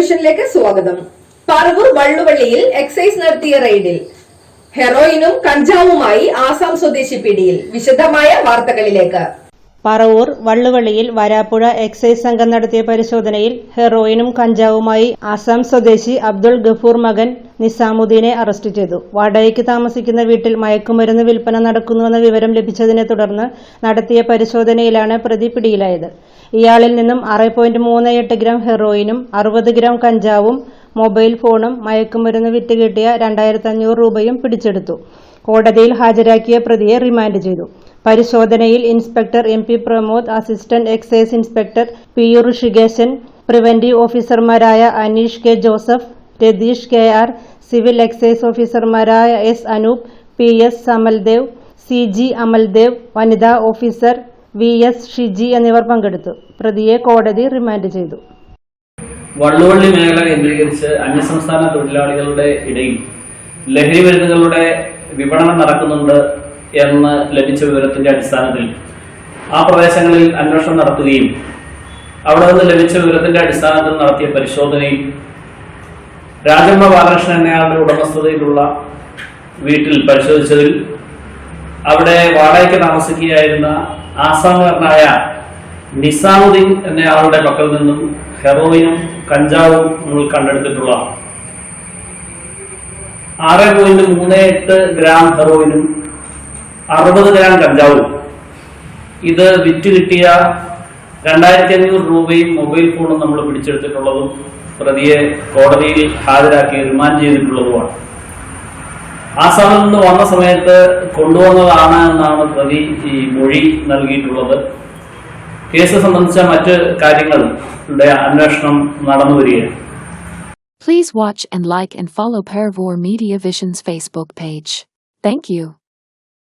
വിഷനിലേക്ക് സ്വാഗതം. പറവൂർ വള്ളുവള്ളിയിൽ എക്സൈസ് നടത്തിയ റെയ്ഡിൽ. ഹെറോയിനും കഞ്ചാവുമായി ആസാം സ്വദേശി പിടിയിൽ. വിശദമായ വാർത്തകളിലേക്ക്. പറവൂർ വള്ളുവള്ളിയിൽ വരാപ്പുഴ എക്സൈസ് സംഘം നടത്തിയ പരിശോധനയിൽ ഹെറോയിനും കഞ്ചാവുമായി അസം സ്വദേശി അബ്ദുൾ ഗഫൂർ മകൻ നിസാമുദ്ദീനെ അറസ്റ്റ് ചെയ്തു. വാടകയ്ക്ക് താമസിക്കുന്ന വീട്ടിൽ മയക്കുമരുന്ന് വിൽപ്പന നടക്കുന്നുവെന്ന വിവരം ലഭിച്ചതിനെ തുടർന്ന് നടത്തിയ പരിശോധനയിലാണ് പ്രതി പിടിയിലായത്. ഇയാളിൽ നിന്നും ആറ് പോയിന്റ് മൂന്ന് എട്ട് ഗ്രാം ഹെറോയിനും അറുപത് ഗ്രാം കഞ്ചാവും മൊബൈൽ ഫോണും മയക്കുമരുന്ന് വിറ്റ് കിട്ടിയ രണ്ടായിരത്തി അഞ്ഞൂറ് രൂപയും പിടിച്ചെടുത്തു. കോടതിയിൽ ഹാജരാക്കിയ പ്രതിയെ റിമാൻഡ് ചെയ്തു. പരിശോധനയിൽ inspector M P Pramod assistant excise inspector P U Rishikesan preventive ഓഫീസർമാരായ Aneesh K Joseph Ratheesh K R civil excise ഓഫീസർമാരായ S Anoop P S Samaldev C G Amaldev വനിതാ ഓഫീസർ വി എസ് ഷിജി എന്നിവർ പങ്കെടുത്തു. പ്രതിയെ കോടതി remand ചെയ്തു. വള്ളുവള്ളി മേഖല കേന്ദ്രീകരിച്ച് അന്യസംസ്ഥാന തൊഴിലാളികളുടെ ഇടയിൽ ലഹരി മരുന്നുകളുടെ വിപണനം നടക്കുന്നുണ്ട് എന്ന് ലഭിച്ച വിവരത്തിന്റെ അടിസ്ഥാനത്തിൽ ആ പ്രദേശങ്ങളിൽ അന്വേഷണം നടത്തുകയും അവിടെ നിന്ന് ലഭിച്ച വിവരത്തിന്റെ അടിസ്ഥാനത്തിൽ നടത്തിയ പരിശോധനയിൽ രാജമ്മ ബാലകൃഷ്ണൻ എന്നയാളുടെ ഉടമസ്ഥതയിലുള്ള വീട്ടിൽ പരിശോധിച്ചതിൽ അവിടെ വാടകയ്ക്ക് താമസിക്കുകയായിരുന്ന ആസാമുകാരനായ നിസാമുദ്ദീൻ എന്നയാളുടെ പക്കൽ നിന്നും ഹെറോയിനും കഞ്ചാവും നമ്മൾ കണ്ടെടുത്തിട്ടുള്ളതാണ്. ആറ് പോയിന്റ് മൂന്ന് എട്ട് ഗ്രാം ഹെറോയിനും അറുപത് ഗ്രാം കഞ്ചാവും ഇത് വിറ്റ് കിട്ടിയ രണ്ടായിരത്തി അഞ്ഞൂറ് രൂപയും മൊബൈൽ ഫോണും നമ്മൾ പിടിച്ചെടുത്തിട്ടുള്ളതും പ്രതിയെ കോടതിയിൽ ഹാജരാക്കി റിമാൻഡ് ചെയ്തിട്ടുള്ളതുമാണ്. ആസാമിൽ നിന്ന് വന്ന സമയത്ത് കൊണ്ടുവന്നതാണ് എന്നാണ് പ്രതി ഈ മൊഴി നൽകിയിട്ടുള്ളത്. കേസ് സംബന്ധിച്ച മറ്റ് കാര്യങ്ങളുടെ അന്വേഷണം നടന്നു വരികയാണ്. Please watch and like and follow Paravor Media Vision's Facebook page. Thank you.